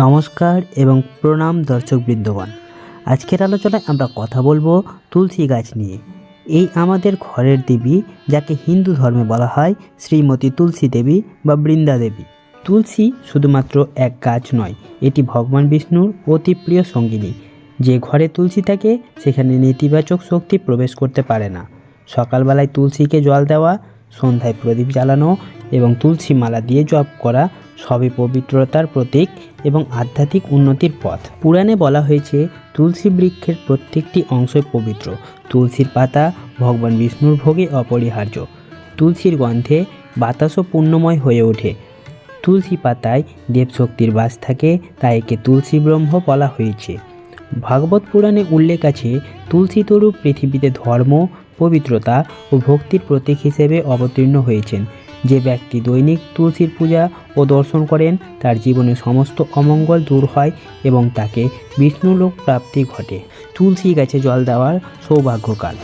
নমস্কার এবং প্রণাম দর্শক বৃন্দগণ। আজকের আলোচনায় আমরা কথা বলব তুলসী গাছ নিয়ে। এই আমাদের ঘরের দেবী, যাকে হিন্দু ধর্মে বলা হয় শ্রীমতী তুলসী দেবী বা বৃন্দা দেবী। তুলসী শুধুমাত্র এক গাছ নয়, এটি ভগবান বিষ্ণুর অতি প্রিয় সঙ্গিনী। যে ঘরে তুলসী থাকে, সেখানে নেতিবাচক শক্তি প্রবেশ করতে পারে না। সকালবেলায় তুলসীকে জল দেওয়া সন্ধ্যায় প্রদীপ জ্বালানো এবং তুলসী মালা দিয়ে জপ করা সবই পবিত্রতার প্রতীক এবং আধ্যাত্মিক উন্নতির পথ। পুরাণে বলা হয়েছে, তুলসী বৃক্ষের প্রত্যেকটি অংশই পবিত্র। তুলসীর পাতা ভগবান বিষ্ণুর ভোগে অপরিহার্য। তুলসীর গন্ধে বাতাসও পুণ্যময় হয়ে ওঠে। তুলসী পাতায় দেবশক্তির বাস থাকে, তাই একে তুলসী ব্রহ্ম বলা হয়েছে। ভাগবত পুরাণে উল্লেখ আছে, তুলসী তরু পৃথিবীতে ধর্ম, পবিত্রতা ও ভক্তির প্রতীক হিসেবে অবতীর্ণ হয়েছেন। যে ব্যক্তি দৈনিক তুলসীর পূজা ও দর্শন করেন, তার জীবনে সমস্ত অমঙ্গল দূর হয় এবং তাকে বিষ্ণুলোক প্রাপ্তি ঘটে। তুলসী গাছে জল দেওয়ার সৌভাগ্যকাল।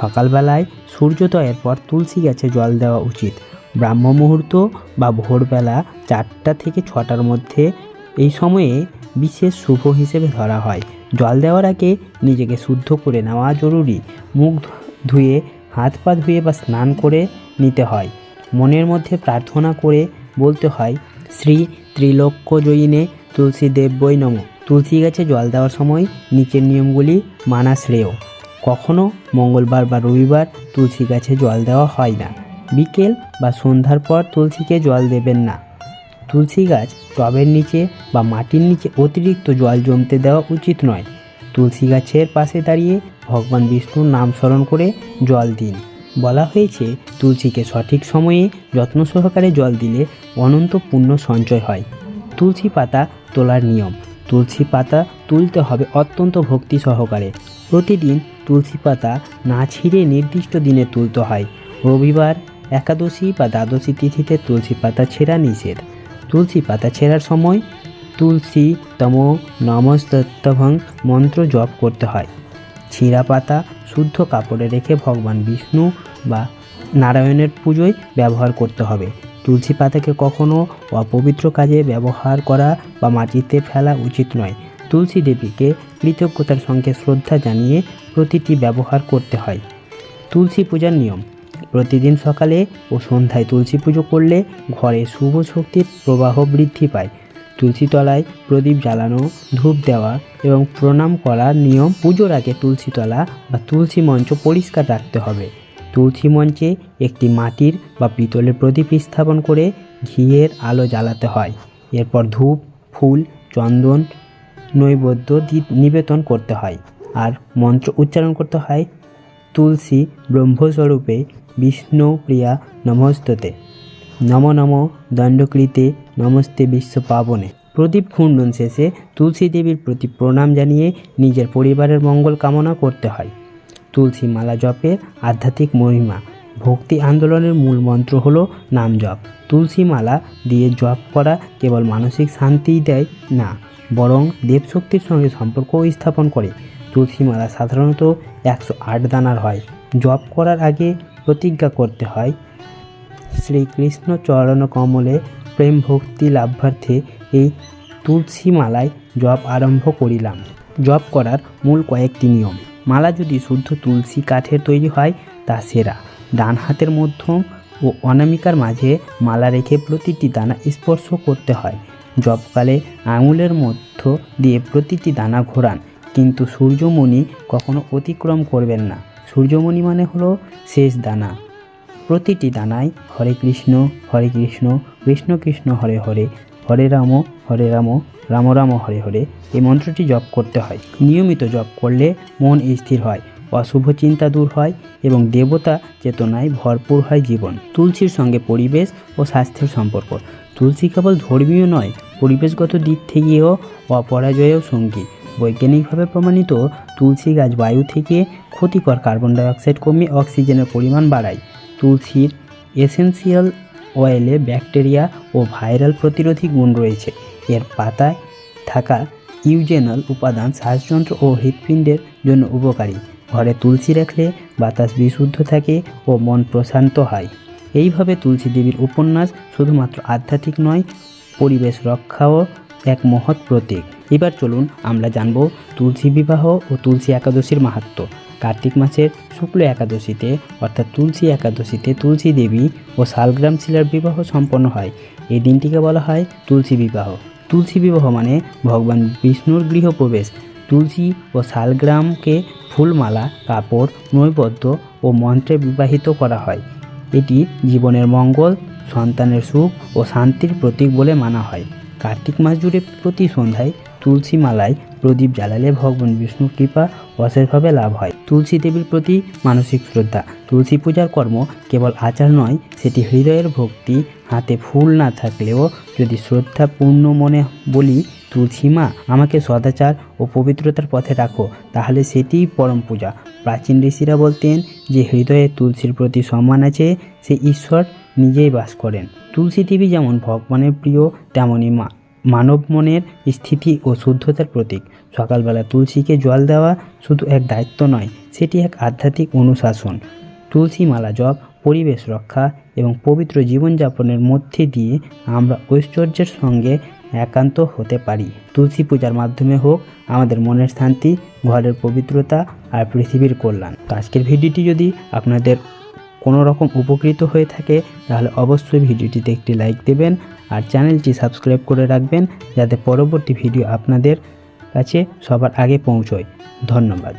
সকালবেলায় সূর্যোদয়ের পর তুলসী গাছে জল দেওয়া উচিত। ব্রাহ্ম মুহূর্ত বা ভোরবেলা চারটা থেকে ছটার মধ্যে এই সময়ে বিশেষ শুভ হিসেবে ধরা হয়। জল দেওয়ার আগে নিজেকে শুদ্ধ করে নেওয়া জরুরি। মুখ ধুয়ে, হাত পা ধুয়ে বা স্নান করে নিতে হয়। মনের মধ্যে প্রার্থনা করে বলতে হয়, শ্রী ত্রিলোক্য জয়িনে তুলসী দেব্যই নম। তুলসী গাছে জল দেওয়ার সময় নিচের নিয়মগুলি মানা শ্রেয়। কখনো মঙ্গলবার বা রবিবার তুলসী গাছে জল দেওয়া হয় না। বিকেল বা সন্ধ্যার পর তুলসীকে জল দেবেন না। তুলসী গাছ টবের নিচে বা মাটির নিচে অতিরিক্ত জল জমতে দেওয়া উচিত নয়। তুলসী গাছের পাশে দাঁড়িয়ে ভগবান বিষ্ণুর নাম স্মরণ করে জল দিন। বলা হয়েছে, তুলসীকে সঠিক সময়ে যত্ন সহকারে জল দিলে অনন্ত পুণ্য সঞ্চয় হয়। তুলসী পাতা তোলার নিয়ম। তুলসী পাতা তুলতে হবে অত্যন্ত ভক্তি সহকারে। প্রতিদিন তুলসী পাতা না ছিঁড়ে নির্দিষ্ট দিনে তুলতে হয়। রবিবার একাদশী বা দ্বাদশী তিথিতে তুলসী পাতা ছেঁড়া নিষেধ। তুলসী পাতা ছেঁড়ার সময় তুলসী তম নমস্তভং মন্ত্র জপ করতে হয়। ছিঁড়া পাতা শুদ্ধ কাপড়ে রেখে ভগবান বিষ্ণু বা নারায়ণের পুজোয় ব্যবহার করতে হবে। তুলসী পাতাকে কখনও অপবিত্র কাজে ব্যবহার করা বা মাটিতে ফেলা উচিত নয়। তুলসী দেবীকে কৃতজ্ঞতার সঙ্গে শ্রদ্ধা জানিয়ে প্রতিটি ব্যবহার করতে হয়। তুলসী পূজার নিয়ম। প্রতিদিন সকালে ও সন্ধ্যায় তুলসী পুজো করলে ঘরে শুভ শক্তির প্রবাহ বৃদ্ধি পায়। তুলসী তলায় প্রদীপ জ্বালানো, ধূপ দেওয়া এবং প্রণাম করার নিয়ম পুজোর আগে তুলসী তলা বা তুলসী মঞ্চ পরিষ্কার রাখতে হবে। তুলসী মঞ্চে একটি মাটির বা পিতলের প্রদীপ স্থাপন করে ঘিয়ের আলো জ্বালাতে হয়। এরপর ধূপ, ফুল, চন্দন, নৈবেদ্য নিবেদন করতে হয়। আর মন্ত্র উচ্চারণ করতে হয় তুলসী ব্রহ্মস্বরূপে বিষ্ণু প্রিয়া নমস্ততে। নম নম দণ্ডকৃতে নমস্তে বিশ্ব পাবনে প্রদীপ খুণ্ডন শেষে তুলসী দেবীর প্রতি প্রণাম জানিয়ে নিজের পরিবারের মঙ্গল কামনা করতে হয়। তুলসী মালা জপের আধ্যাত্মিক মহিমা, ভক্তি আন্দোলনের মূল মন্ত্র হলো নাম জপ। তুলসী মালা দিয়ে জপ করা কেবল মানসিক শান্তিই দেয় না, বরং দেবশক্তির সঙ্গে সম্পর্কও স্থাপন করে। তুলসী মালা সাধারণত একশো আট দানার হয়। জপ করার আগে প্রতিজ্ঞা করতে হয়। শ্রীকৃষ্ণ চরণ কমলে প্রেম ভক্তি লাভার্থে এই তুলসী মালায় জপ আরম্ভ করিলাম। জপ করার মূল কয়েকটি নিয়ম। মালা যদি শুদ্ধ তুলসী কাঠের তৈরি হয়, তা সেরা। ডান হাতের মধ্যম ও অনামিকার মাঝে মালা রেখে প্রতিটি দানা স্পর্শ করতে হয়। জপকালে আঙুলের মধ্য দিয়ে প্রতিটি দানা ঘোরান। কিন্তু সূর্যমণি কখনো অতিক্রম করবেন না। সূর্যমণি মানে হলো শেষ দানা। প্রতিটি দানায় হরে কৃষ্ণ হরে কৃষ্ণ কৃষ্ণ কৃষ্ণ, হরে হরে হরে রাম হরে রাম রাম রাম, হরে হরে এই মন্ত্রটি জপ করতে হয়। নিয়মিত জপ করলে মন স্থির হয়, অশুভ চিন্তা দূর হয় এবং দেবতা চেতনায় ভরপুর হয় জীবন। তুলসীর সঙ্গে পরিবেশ ও স্বাস্থ্যের সম্পর্ক। তুলসী কেবল ধর্মীয় নয়, পরিবেশগত দিক থেকেও অপরাজয়েও সঙ্গী। বৈজ্ঞানিকভাবে প্রমাণিত তুলসী গাছ বায়ু থেকে ক্ষতিকর কার্বন ডাইঅক্সাইড কমিয়ে অক্সিজেনের পরিমাণ বাড়ায়। তুলসীর এসেন্সিয়াল অয়েলে ব্যাকটেরিয়া ও ভাইরাল প্রতিরোধী গুণ রয়েছে। এর পাতায় থাকা ইউজেনাল উপাদান, শ্বাসযন্ত্র ও হৃৎপিণ্ডের জন্য উপকারী। ঘরে তুলসী রাখলে বাতাস বিশুদ্ধ থাকে ও মন প্রশান্ত হয়। এইভাবে তুলসী দেবীর উপন্যাস শুধুমাত্র আধ্যাত্মিক নয়, পরিবেশ রক্ষাও এক মহৎ প্রতীক। এবার চলুন আমরা জানব তুলসী বিবাহ ও তুলসী একাদশীর মাহাত্ম্য কার্তিক মাসের শুক্ল একাদশীতে, অর্থাৎ তুলসী একাদশীতে তুলসী দেবী ও শালগ্রাম শিলার বিবাহ সম্পন্ন হয়। এই দিনটিকে বলা হয় তুলসী বিবাহ। তুলসী বিবাহ মানে ভগবান বিষ্ণুর গৃহপ্রবেশ। তুলসী ও শালগ্রামকে ফুলমালা, কাপড়, নৈবদ্য ও মন্ত্রে বিবাহিত করা হয়। এটি জীবনের মঙ্গল, সন্তানের সুখ ও শান্তির প্রতীক বলে মানা হয়। কার্তিক মাস জুড়ে প্রতি সন্ধ্যায় তুলসী মালায় প্রদীপ জ্বালালে ভগবান বিষ্ণু কৃপা অশেষভাবে লাভ হয়। তুলসী দেবীর প্রতি মানসিক শ্রদ্ধা। তুলসী পূজার কর্ম কেবল আচার নয়, সেটি হৃদয়ের ভক্তি, হাতে ফুল না থাকলেও যদি শ্রদ্ধা পূর্ণ মনে বলি, তুলসী মা, আমাকে সদাচার ও পবিত্রতার পথে রাখো, তাহলে সেটিই পরম পূজা। প্রাচীন ঋষিরা বলতেন যে, হৃদয়ে তুলসীর প্রতি সম্মান আছে, সে ঈশ্বর নিজেই বাস করেন। তুলসী দেবী যেমন ভগবানের প্রিয় তেমনই মা মানব মনের স্থিতি ও শুদ্ধতার প্রতীক। সকালবেলা তুলসীকে জল দেওয়া শুধু এক দায়িত্ব নয়, সেটি এক আধ্যাত্মিক অনুশাসন। তুলসী মালা জপ, পরিবেশ রক্ষা এবং পবিত্র জীবনযাপনের মধ্যে দিয়ে আমরা ঐশ্বর্যের সঙ্গে একান্ত হতে পারি। তুলসী পূজার মাধ্যমে হোক, আমাদের মনের শান্তি, ঘরের পবিত্রতা আর পৃথিবীর কল্যাণ। আজকের ভিডিওটি যদি আপনাদের কোনো রকম উপকৃত হয়ে থাকে, তাহলে অবশ্যই ভিডিওটিতে একটি লাইক দেবেন আর চ্যানেলটি সাবস্ক্রাইব করে রাখবেন যাতে পরবর্তী ভিডিও আপনাদের কাছে সবার আগে পৌঁছয়। ধন্যবাদ।